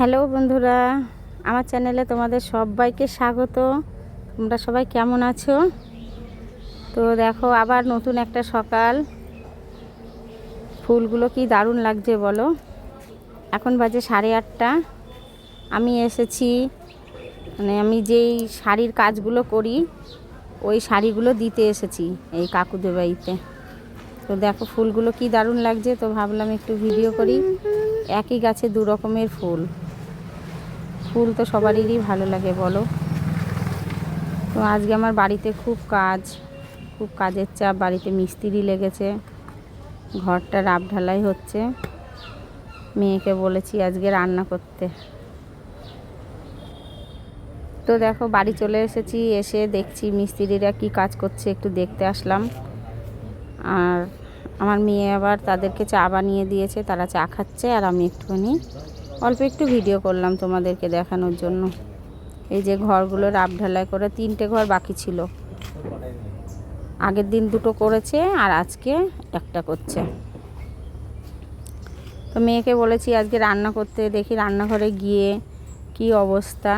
Hello বন্ধুরা, আমার চ্যানেলে তোমাদের সবাইকে স্বাগত। তোমরা সবাই কেমন আছো? তো দেখো, আবার নতুন একটা সকাল। ফুলগুলো কি দারুণ লাগছে বলো? এখন বাজে সাড়ে আটটা। আমি এসেছি মানে আমি যেই শাড়ির কাজগুলো করি, ওই শাড়িগুলো দিতে এসেছি এই কাকুদের বাড়িতে। তো দেখো, ফুলগুলো কি দারুণ লাগছে, তো ভাবলাম একটু ভিডিও করি। একই গাছে দু রকমের ফুল। ফুল তো সবারই ভালো লাগে, বলো। তো আজকে আমার বাড়িতে খুব কাজ, খুব কাজের চাপ, বাড়িতে মিস্ত্রি লেগেছে, ঘরটা রাব ঢালাই হচ্ছে। মেয়েকে বলেছি আজকে রান্না করতে। তো দেখো, বাড়ি চলে এসেছি, এসে দেখছি মিস্ত্রিরা কি কাজ করছে, একটু দেখতে আসলাম। আর আমার মেয়ে আবার তাদেরকে চা বানিয়ে দিয়েছে, তারা চা খাচ্ছে আর আমি একটুখানি অল্প একটু ভিডিও করলাম তোমাদেরকে দেখানোর জন্য। এই যে ঘরগুলো রাব ঢালাই করে তিনটে ঘর বাকি ছিল। আগের দিন দুটো করেছে আর আজকে একটা করছে। তো মেয়েকে বলেছি আজকে রান্না করতে, দেখি রান্নাঘরে গিয়ে কি অবস্থা।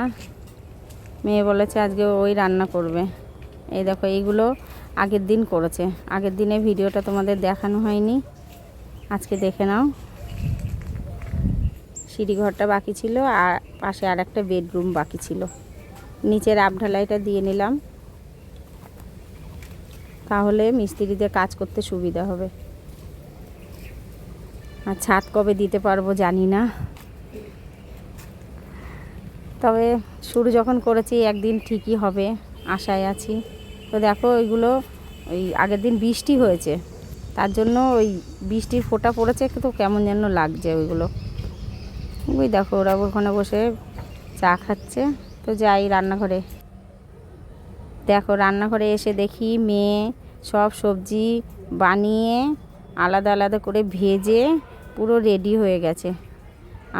মেয়ে বলেছে আজকে ওই রান্না করবে। এই দেখো, এইগুলো আগের দিন করেছে। আগের দিনে ভিডিওটা তোমাদের দেখানো হয়নি। আজকে দেখে নাও। সিঁড়ি ঘরটা বাকি ছিল, আর পাশে আর একটা বেডরুম বাকি ছিল। নিচের ঢালাইটা দিয়ে নিলাম। তাহলে মিস্ত্রিদের কাজ করতে সুবিধা হবে। আর ছাদ কবে দিতে পারব জানি না। তবে শুরু যখন করেছি, একদিন ঠিকই হবে, আশায় আছি। তো দেখো, ওইগুলো ওই আগের দিন বৃষ্টি হয়েছে। তার জন্য ওই বৃষ্টির ফোঁটা পড়েছে, তো কেমন যেন লাগছে ওইগুলো। ওই দেখো, ওরা ওখানে বসে চা খাচ্ছে। তো যাই রান্নাঘরে। দেখো, রান্নাঘরে এসে দেখি মেয়ে সব সবজি বানিয়ে আলাদা আলাদা করে ভেজে পুরো রেডি হয়ে গেছে।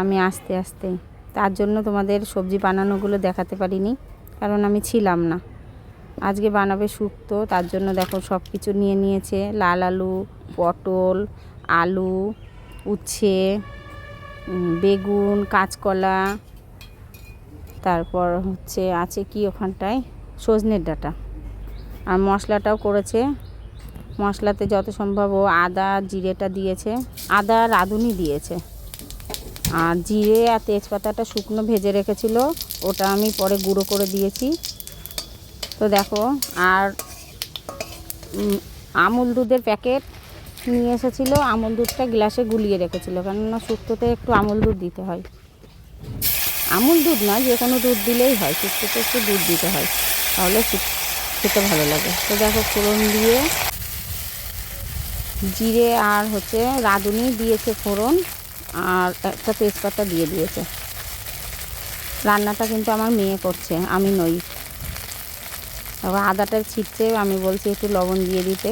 আমি আস্তে আস্তে। তার জন্য তোমাদের সবজি বানানোগুলো দেখাতে পারিনি, কারণ আমি ছিলাম না। আজকে বানাবে শুক্তো, তার জন্য দেখো সব কিছু নিয়ে নিয়েছে। লাল আলু, পটল, আলু, উচ্ছে বেগুন, কাঁচকলা, তারপর হচ্ছে আছে কি ওখানটায়? সজনের ডাটা। আর মশলাটাও করেছে। মশলাতে যত সম্ভব ও আদা, জিরেটা দিয়েছে। আদা রাঁধুনি দিয়েছে। আর জিরে আর তেজপাতাটা শুকনো ভেজে রেখেছিল। ওটা আমি পরে গুঁড়ো করে দিয়েছি। তো দেখো, আর আমুল দুধের প্যাকেট নিয়ে এসেছিল, আমুল দুধটা গ্লাসে গুলিয়ে রেখেছিল, কেননা শুক্তোতে একটু আমুল দুধ দিতে হয়। আমুল দুধ না যে কোনো দুধ দিলেই হয়, শুক্তোতে একটু দুধ দিতে হয়, তাহলে খেতে ভালো লাগে। তো দেখো, ফোড়ন দিয়ে জিরে আর হচ্ছে রাঁধুনি দিয়েছে ফোড়ন, আর একটা তেজপাতা দিয়ে দিয়েছে। রান্নাটা কিন্তু আমার মেয়ে করছে, আমি নই। তারপর আদাটা ছিটছে, আমি বলছি একটু লবণ দিয়ে দিতে।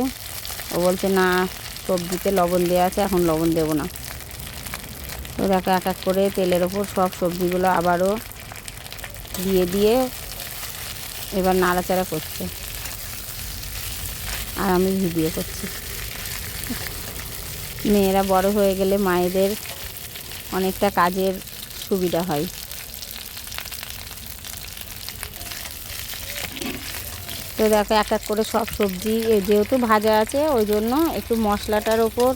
ও বলছে, না সবজিতে লবণ দেওয়া আছে, এখন লবণ দেবো না। তো দেখো এক এক করে তেলের ওপর সব সবজিগুলো আবারও দিয়ে দিয়ে এবার নাড়াচাড়া করছে। আর আমি ভিডিও করছি। মেয়েরা বড় হয়ে গেলে মায়েদের অনেকটা কাজের সুবিধা হয়। তো দেখো এক এক করে সব সবজি যেহেতু ভাজা আছে, ওই জন্য একটু মশলাটার ওপর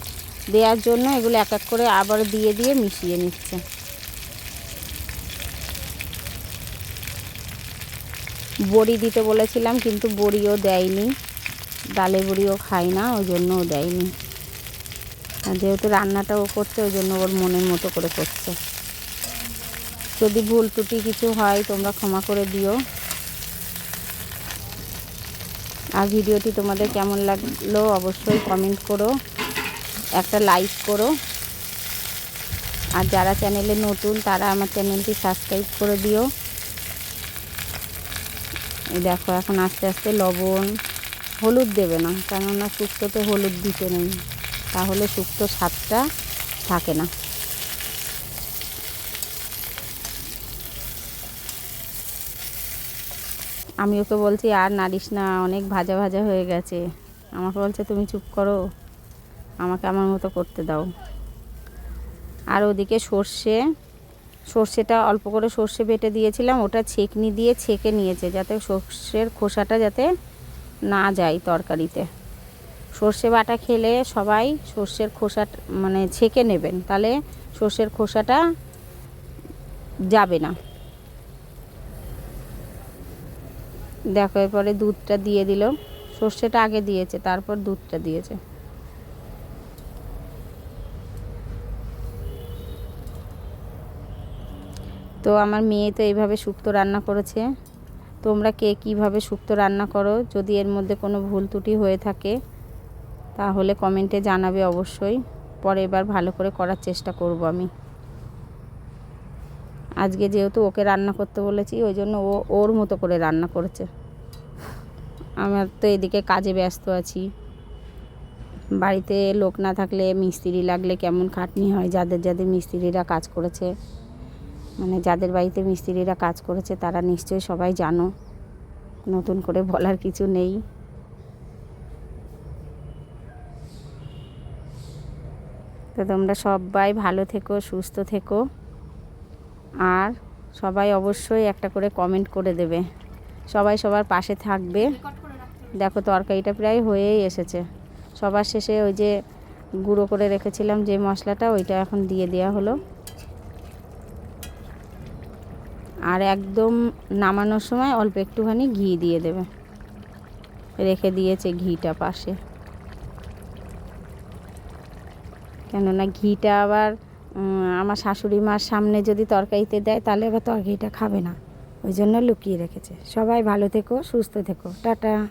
দেওয়ার জন্য এগুলো এক এক করে আবার দিয়ে দিয়ে মিশিয়ে নিচ্ছে। বড়ি দিতে বলেছিলাম, কিন্তু বড়িও দেয়নি। ডালে বড়িও খাই না, ওই জন্যও দেয়নি। যেহেতু রান্নাটা ও করছে, ওই জন্য ওর মনের মতো করে করছে। যদি ভুল ত্রুটি কিছু হয়, তোমরা ক্ষমা করে দিও। আর ভিডিওটি তোমাদের কেমন লাগল অবশ্যই কমেন্ট করো, একটা লাইক করো। আর যারা চ্যানেলে নতুন, তারা আমার চ্যানেলটি সাবস্ক্রাইব করে দিও। দেখো, এখন আস্তে আস্তে লবণ, হলুদ দেবে না, কেননা শুক্তোতে হলুদ দিতে নেই। তাহলে শুক্তো স্বাদটা থাকে না। আমি ওকে বলছি, আর নাড়িস না, অনেক ভাজা ভাজা হয়ে গেছে। আমাকে বলছে, তুমি চুপ করো। আমাকে আমার মতো করতে দাও। আর ওদিকে সর্ষে, সর্ষেটা অল্প করে সর্ষে বেটে দিয়েছিলাম। ওটা ছেঁকনি দিয়ে ছেঁকে নিয়েছে, যাতে সর্ষের খোসাটা যাতে না যায় তরকারিতে। সর্ষে বাটা খেলে সবাই সর্ষের খোসা মানে ছেঁকে নেবেন। তাহলে সর্ষের খোসাটা যাবে না। দেখো, এরপরে দুধটা দিয়ে দিল। সর্ষেটা আগে দিয়েছে, তারপর দুধটা দিয়েছে। তো আমার মেয়ে তো এইভাবে শুক্তো রান্না করেছে। তোমরা কে কীভাবে শুক্তো রান্না করো? যদি এর মধ্যে কোনো ভুল ত্রুটি হয়ে থাকে, তাহলে কমেন্টে জানাবে অবশ্যই। পরে এবার ভালো করে করার চেষ্টা করব আমি। আজকে যেহেতু ওকে রান্না করতে বলেছি, ওই জন্য ও ওর মতো করে রান্না করেছে। আমার তো এদিকে কাজে ব্যস্ত আছি। বাড়িতে লোক না থাকলে মিস্ত্রি লাগলে কেমন খাটনি হয়, যাদের যাদের মিস্ত্রিরা কাজ করেছে। মানে যাদের বাড়িতে মিস্ত্রিরা কাজ করেছে, তারা নিশ্চয়ই সবাই জানো। নতুন করে বলার কিছু নেই। তো তোমরা সবাই ভালো থেকো, সুস্থ থেকো। আর সবাই অবশ্যই একটা করে কমেন্ট করে দেবে। সবাই সবার পাশে থাকবে। দেখো তরকারিটা প্রায় হয়েই এসেছে। সবার শেষে ওই যে গুঁড়ো করে রেখেছিলাম যে মশলাটা, ওইটা এখন দিয়ে দেওয়া হলো। আর একদম নামানোর সময় অল্প একটুখানি ঘি দিয়ে দেবে। রেখে দিয়েছে ঘিটা পাশে। কেননা ঘিটা আবার আমার শাশুড়ি মার সামনে যদি তরকারিতে দেয়, তাহলে আবার তরকারিটা খাবে না। ওই জন্য লুকিয়ে রেখেছে। সবাই ভালো থেকো, সুস্থ থেকো। টাটা।